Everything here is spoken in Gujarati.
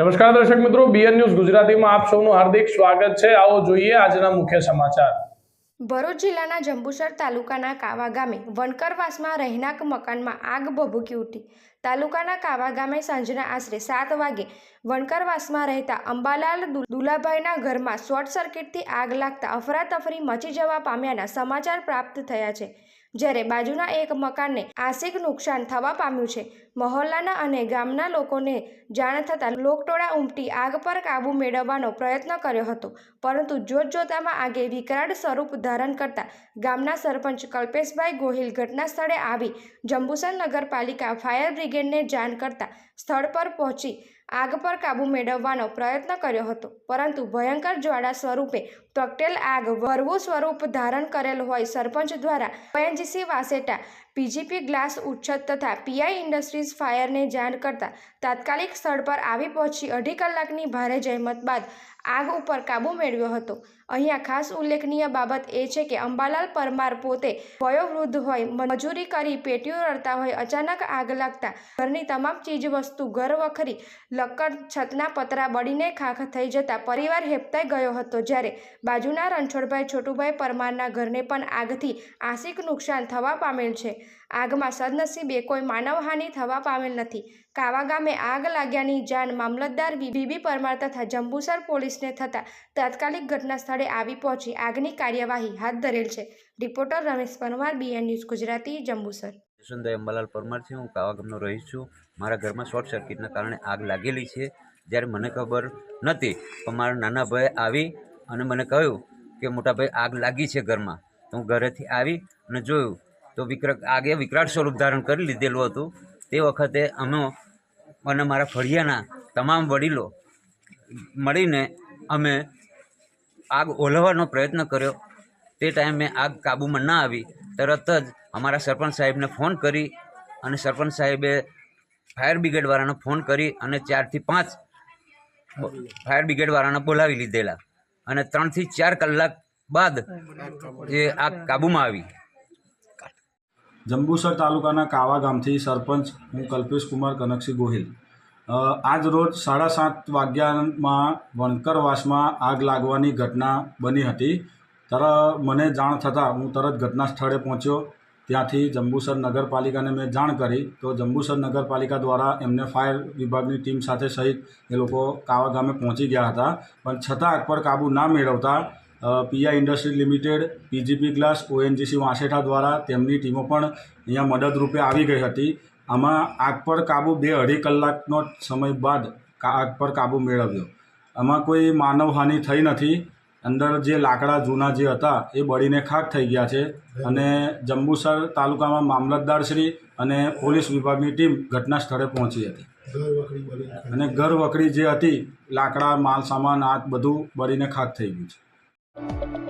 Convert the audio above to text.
નમસ્કાર દર્શક મિત્રો બીએન ન્યૂઝ ગુજરાતીમાં આપ સૌનું હાર્દિક સ્વાગત છે. આવો જોઈએ આજના મુખ્ય સમાચાર. ભરૂચ જિલ્લાના જંબુસર તાલુકાના કાવા ગામે વણકરવાસમાં રહેણાંક મકાનમાં આગ ભભૂકી ઉઠી. તાલુકાના કાવા ગામે સાંજના આશરે સાત વાગે વણકરવાસમાં રહેતા અંબાલાલ દુલાભાઈના ઘરમાં શોર્ટ સર્કિટથી આગ લાગતા અફરાતફરી મચી જવા પામ્યાના સમાચાર પ્રાપ્ત થયા છે. જ્યારે બાજુના એક મકાનને આંશિક નુકસાન થવા પામ્યું છે. મહોલ્લાના અને ગામના લોકોને જાણ થતાં લોકટોળા ઉમટી આગ પર કાબૂ મેળવવાનો પ્રયત્ન કર્યો હતો. પરંતુ જોતજોતામાં આગે વિકરાળ સ્વરૂપ ધારણ કરતા ગામના સરપંચ કલ્પેશભાઈ ગોહિલ ઘટના સ્થળે આવી. જંબુસર નગરપાલિકા ફાયર બ્રિગેડને જાણ કરતા સ્થળ પર પહોંચી આગ પર કાબૂ મેળવવાનો પ્રયત્ન કર્યો હતો. પરંતુ ભયંકર જ્વાળા સ્વરૂપે પ્રગટેલ આગ વરવું સ્વરૂપ ધારણ કરેલ હોય. સરપંચ દ્વારા ઓએનજીસી વાસેટા પીજીપી ગ્લાસ ઉચ્છત તથા પીઆઈ ઇન્ડસ્ટ્રીઝ ફાયરને જાણ કરતા તાત્કાલિક સ્થળ પર આવી પહોંચી અઢી કલાકની ભારે જહેમત બાદ આગ ઉપર કાબૂ મેળવ્યો હતો. અહીંયા ખાસ ઉલ્લેખનીય બાબત એ છે કે અંબાલાલ પરમાર પોતે વયોવૃદ્ધ હોય, મજૂરી કરી પેટીઓ રડતા હોય, અચાનક આગ લાગતા ઘરની તમામ ચીજવસ્તુ ઘર વખરી લક્કડ છતના પતરા બળીને ખાખ થઈ જતા પરિવાર હેપતાઈ ગયો હતો જ્યારે બાજુના રણછોડભાઈ છોટુભાઈ પરમારના ઘરને પણ આગથી આંશિક નુકસાન થવા પામેલ છે. આગમાં સદનસીબે કોઈ માનવહાનિ થવા પામેલ નથી. કાવા ગામે આગ લાગ્યાની જાણ મામલતદાર બીબી પરમાર તથા જંબુસર પોલીસને થતાં તાત્કાલિક ઘટના સ્થળે આવી પહોંચી આગની કાર્યવાહી હાથ ધરેલ છે. Reporter Ramesh Parmar BN news Gujarati, Jambusar. Yashwantbhai Ambalal Parmar છે હું કાવા ગામનો રહીશ છું. મારા ઘરમાં શોર્ટ સર્કિટના કારણે આગ લાગેલી છે. જ્યારે મને ખબર નથી, પણ મારા નાના ભાઈ આવી અને મને કહ્યું કે મોટા ભાઈ આગ લાગી છે ઘરમાં. હું ઘરેથી આવી અને જોયું તો વિક્ર આગે વિકરાળ સ્વરૂપ ધારણ કરી લીધેલું હતું. તે વખતે અમે અને મારા ફળિયાના તમામ વડીલો મળીને અમે આગ ઓલવવાનો પ્રયત્ન કર્યો. તે ટાઈમે આગ કાબૂમાં ના આવી. તરત જ અમારા સરપંચ સાહેબને ફોન કરી અને સરપંચ સાહેબે ફાયર બ્રિગેડવાળાને ફોન કરી અને ચારથી પાંચ ફાયર બ્રિગેડવાળાને બોલાવી લીધેલા. અને ત્રણથી ચાર કલાક બાદ એ આગ કાબૂમાં આવી. જંબુસર તાલુકાના કાવા ગામથી સરપંચ હું કલ્પેશ કુમાર કનકસિંહ ગોહિલ. આજ રોજ સાડા સાત વાગ્યામાં વણકરવાસમાં આગ લાગવાની ઘટના બની હતી. તરત મને જાણ થતાં હું તરત ઘટના સ્થળે પહોંચ્યો. ત્યાંથી જંબુસર નગરપાલિકાને મેં જાણ કરી. તો જંબુસર નગરપાલિકા દ્વારા એમને ફાયર વિભાગની ટીમ સાથે સહિત એ લોકો કાવા ગામે પહોંચી ગયા હતા. પણ છતાં આગ પર કાબૂ ના મેળવતા PI industry limited PGP glass ONGC Vansetha દ્વારા તેમની ટીમો પણ અહીંયા મદદરૂપે આવી ગઈ હતી. આમાં આગ પર કાબૂ બે અઢી કલાકનો સમય બાદ આગ પર કાબૂ મેળવ્યો. આમાં કોઈ માનવહાનિ થઈ નથી. અંદર જે લાકડા જૂના જે હતા એ બળીને ખાક થઈ ગયા છે. અને જંબુસર તાલુકામાં મામલતદારશ્રી અને પોલીસ વિભાગની ટીમ ઘટના સ્થળે પહોંચી હતી. અને ઘર વકડી જે હતી લાકડા માલ સામાન આ બધું બળીને ખાક થઈ ગયું છે. you